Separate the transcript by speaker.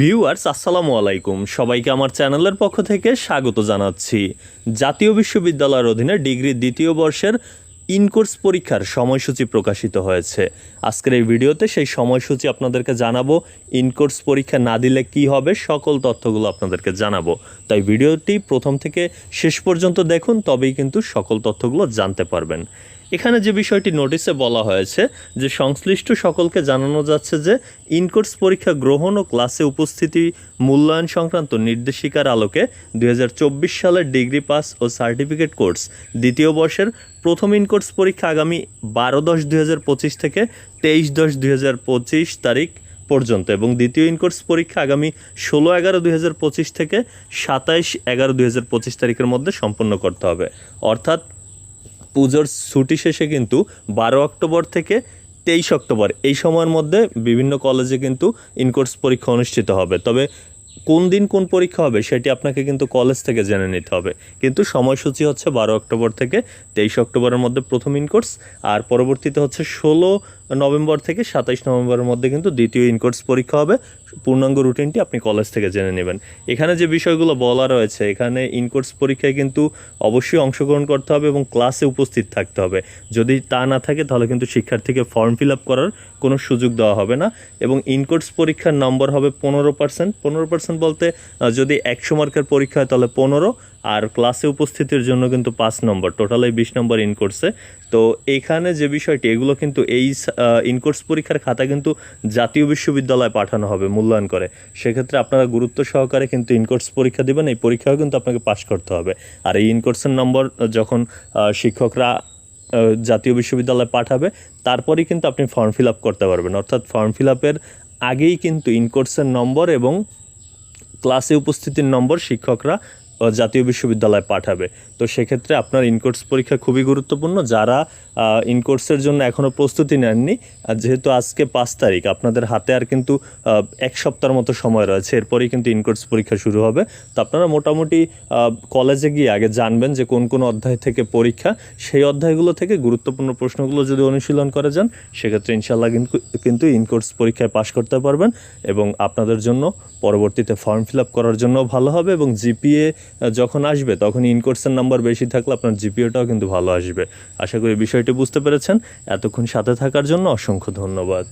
Speaker 1: Viewers, আসসালামু আলাইকুম। সবাইকে আমার চ্যানেলের পক্ষ থেকে স্বাগত জানাচ্ছি। জাতীয় বিশ্ববিদ্যালয়ের অধীনে ডিগ্রি দ্বিতীয় বর্ষের ইনকোর্স পরীক্ষার সময়সূচি প্রকাশিত হয়েছে। আজকের এই ভিডিওতে সেই সময়সূচি আপনাদেরকে জানাব। ইনকোর্স পরীক্ষা না দিলে কি হবে, সকল তথ্যগুলো আপনাদেরকে জানাব। তাই ভিডিওটি প্রথম থেকে শেষ পর্যন্ত দেখুন, তবেই কিন্তু সকল তথ্যগুলো জানতে পারবেন। এখানে যে বিষয়টি নোটিশে বলা হয়েছে যে সংশ্লিষ্ট সকলকে জানানো যাচ্ছে যে ইনকোর্স পরীক্ষা গ্রহণ ও ক্লাসে উপস্থিতি মূল্যায়ন সংক্রান্ত নির্দেশিকার আলোকে দুই হাজার চব্বিশ সালের ডিগ্রি পাস ও সার্টিফিকেট কোর্স দ্বিতীয় বর্ষের প্রথম ইনকোর্স পরীক্ষা আগামী বারো দশ দুই থেকে তেইশ দশ দুই তারিখ পর্যন্ত এবং দ্বিতীয় ইনকোর্স পরীক্ষা আগামী ষোলো এগারো দুই থেকে সাতাইশ এগারো দুই তারিখের মধ্যে সম্পন্ন করতে হবে। অর্থাৎ পুজোর ছুটি শেষে কিন্তু বারো অক্টোবর থেকে তেইশ অক্টোবর এই সময়ের মধ্যে বিভিন্ন কলেজে কিন্তু ইনকোর্স পরীক্ষা অনুষ্ঠিত হবে। তবে কোন দিন কোন পরীক্ষা হবে সেটি আপনাকে কিন্তু কলেজ থেকে জেনে নিতে হবে। কিন্তু সময়সূচি হচ্ছে বারো অক্টোবর থেকে তেইশ অক্টোবরের মধ্যে প্রথম ইনকোর্স আর পরবর্তীতে হচ্ছে ষোলো নভেম্বর থেকে সাতাইশ নভেম্বরের মধ্যে কিন্তু দ্বিতীয় ইনকোর্স পরীক্ষা হবে। পূর্ণাঙ্গ রুটিনটি আপনি কলেজ থেকে জেনে নেবেন। এখানে যে বিষয়গুলো বলা রয়েছে, এখানে ইনকোর্স পরীক্ষায় কিন্তু অবশ্যই অংশগ্রহণ করতে হবে এবং ক্লাসে উপস্থিত থাকতে হবে। যদি তা না থাকে, তাহলে কিন্তু শিক্ষার্থীকে ফর্ম ফিল আপ করার কোনো সুযোগ দেওয়া হবে না। এবং ইনকোর্স পরীক্ষার নম্বর হবে পনেরো পার্সেন্ট পনেরো পার্সেন্ট বলতে যদি একশো মার্কের পরীক্ষা হয় তাহলে পনেরো, আর ক্লাসে উপস্থিতির জন্য কিন্তু পাঁচ নম্বর। টোটাল বিশ নম্বর ইনকোর্সে তো এখানে যে বিষয়টি, এগুলো কিন্তু এই ইনকোর্স পরীক্ষার খাতা কিন্তু জাতীয় বিশ্ববিদ্যালয়ে পাঠানো হবে, মূল্যায়ন করে। সেক্ষেত্রে আপনারা গুরুত্ব সহকারে কিন্তু ইনকোর্স পরীক্ষা দেবেন, এই পরীক্ষাও কিন্তু আপনাকে পাশ করতে হবে। আর এই ইনকোর্সের নম্বর যখন শিক্ষকরা জাতীয় বিশ্ববিদ্যালয়ে পাঠাবে, তারপরেই কিন্তু আপনি ফর্ম ফিল করতে পারবেন। অর্থাৎ ফর্ম ফিল আগেই কিন্তু ইনকোর্সের নম্বর এবং ক্লাসে উপস্থিতির নম্বর শিক্ষকরা জাতীয় বিশ্ববিদ্যালয়ে পাঠাবে। তো সেক্ষেত্রে আপনার ইনকোর্স পরীক্ষা খুবই গুরুত্বপূর্ণ। যারা ইনকোর্সের জন্য এখনও প্রস্তুতি নেননি, আর যেহেতু আজকে পাঁচ তারিখ, আপনাদের হাতে আর কিন্তু এক সপ্তাহের মতো সময় রয়েছে। এরপরেই কিন্তু ইনকোর্স পরীক্ষা শুরু হবে। তো আপনারা মোটামুটি কলেজে গিয়ে আগে জানবেন যে কোন কোন অধ্যায় থেকে পরীক্ষা। সেই অধ্যায়গুলো থেকে গুরুত্বপূর্ণ প্রশ্নগুলো যদি অনুশীলন করে যান, সেক্ষেত্রে ইনশাল্লাহ কিন্তু ইনকোর্স পরীক্ষায় পাশ করতে পারবেন। এবং আপনাদের জন্য পরবর্তীতে ফর্ম ফিল করার জন্য ভালো হবে এবং জিপিএ যখন আসবে তখন ইনকোর্সের নাম্বার বেশি থাকলে আপনার জিপিওটাও কিন্তু ভালো আসবে। আশা করি বিষয়টি বুঝতে পেরেছেন। এতক্ষণ সাথে থাকার জন্য অসংখ্য ধন্যবাদ।